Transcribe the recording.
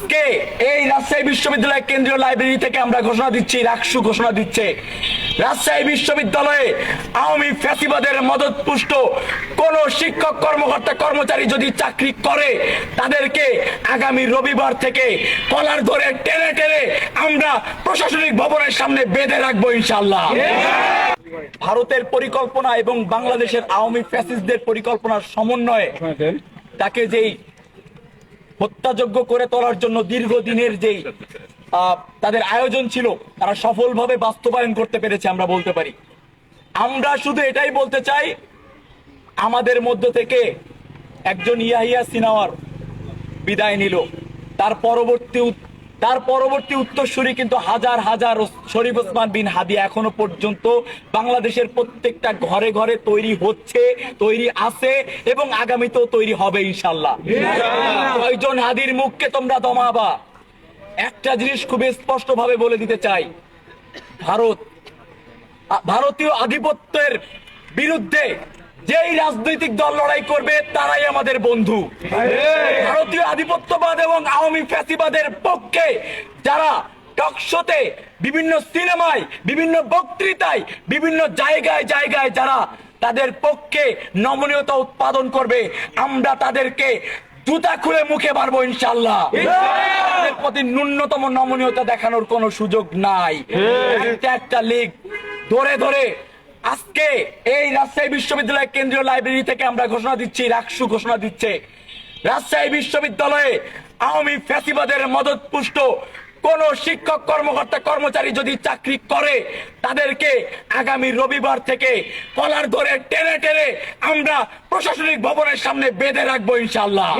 আজকে এই রাজশাহী বিশ্ববিদ্যালয় কেন্দ্রীয় লাইব্রেরি থেকে আমরা ঘোষণা দিচ্ছি রাকসু ঘোষণা দিচ্ছে। রাজশাহী বিশ্ববিদ্যালয়ে আওয়ামী ফ্যাসিবাদের মদত পুষ্ট কোন শিক্ষক কর্মকর্তা কর্মচারী যদি চাকরি করে তাদেরকে আগামী রবিবার থেকে কলার ধরে টেনে টেনে আমরা প্রশাসনিক ভবনের সামনে বেঁধে রাখব ইনশাল্লাহ ভারতের পরিকল্পনা এবং বাংলাদেশের আওয়ামী ফ্যাসিস্টদের পরিকল্পনার সমন্বয়ে তাকে যেই হত্যাযোগ্য করে তোলার জন্য দীর্ঘদিনের যেই তাদের আয়োজন ছিল, তারা সফলভাবে বাস্তবায়ন করতে পেরেছে আমরা বলতে পারি। আমরা শুধু এটাই বলতে চাই, আমাদের মধ্য থেকে একজন ইয়াহিয়া সিনাওয়ার বিদায় নিল। তার পরবর্তী তার পরবর্তী উত্তরসূরি কিন্তু হাজার হাজার শরীফ ওসমান বিন হাদি এখনও পর্যন্ত বাংলাদেশের প্রত্যেকটা ঘরে ঘরে তৈরি হচ্ছে তৈরি আছে এবং আগামীতেও তৈরি হবে ইনশাল্লাহ কয়জন হাদির মুখকে তোমরা দমাবা? একটা জিনিস খুব স্পষ্ট ভাবে বলে দিতে চাই। ভারত ভারতীয় আধিপত্যের বিরুদ্ধে যেই রাজনৈতিক দল লড়াই করবে, তারাই আমাদের বন্ধু। ভারতীয় আধিপত্যবাদ এবং আওয়ামী ফ্যাসিবাদের পক্ষে যারা টকশোতে বিভিন্ন সিনেমায়, বিভিন্ন বক্তৃতায়, বিভিন্ন জায়গায় জায়গায় যারা তাদের পক্ষে নমনীয়তা উৎপাদন করবে, আমরা তাদেরকে জুতা খুলে মুখে মারবো ইনশাল্লাহ প্রতি ন্যূনতম নমনীয়তা দেখানোর কোনো সুযোগ নাই। একটা একটা লিগ ধরে ধরে আজকে এই রাজশাহী বিশ্ববিদ্যালয় কেন্দ্রীয় লাইব্রেরি থেকে আমরা ঘোষণা দিচ্ছি, রাকসু ঘোষণা দিচ্ছে। রাজশাহী বিশ্ববিদ্যালয়ে আওয়ামী ফ্যাসিবাদের মদত পুষ্ট। কোন শিক্ষক, কর্মকর্তা, কর্মচারী যদি চাকরি করে, তাদেরকে আগামী রবিবার থেকে কলার ধরে টেনে টেনে আমরা প্রশাসনিক ভবনের সামনে বেঁধে রাখব ইনশাল্লাহ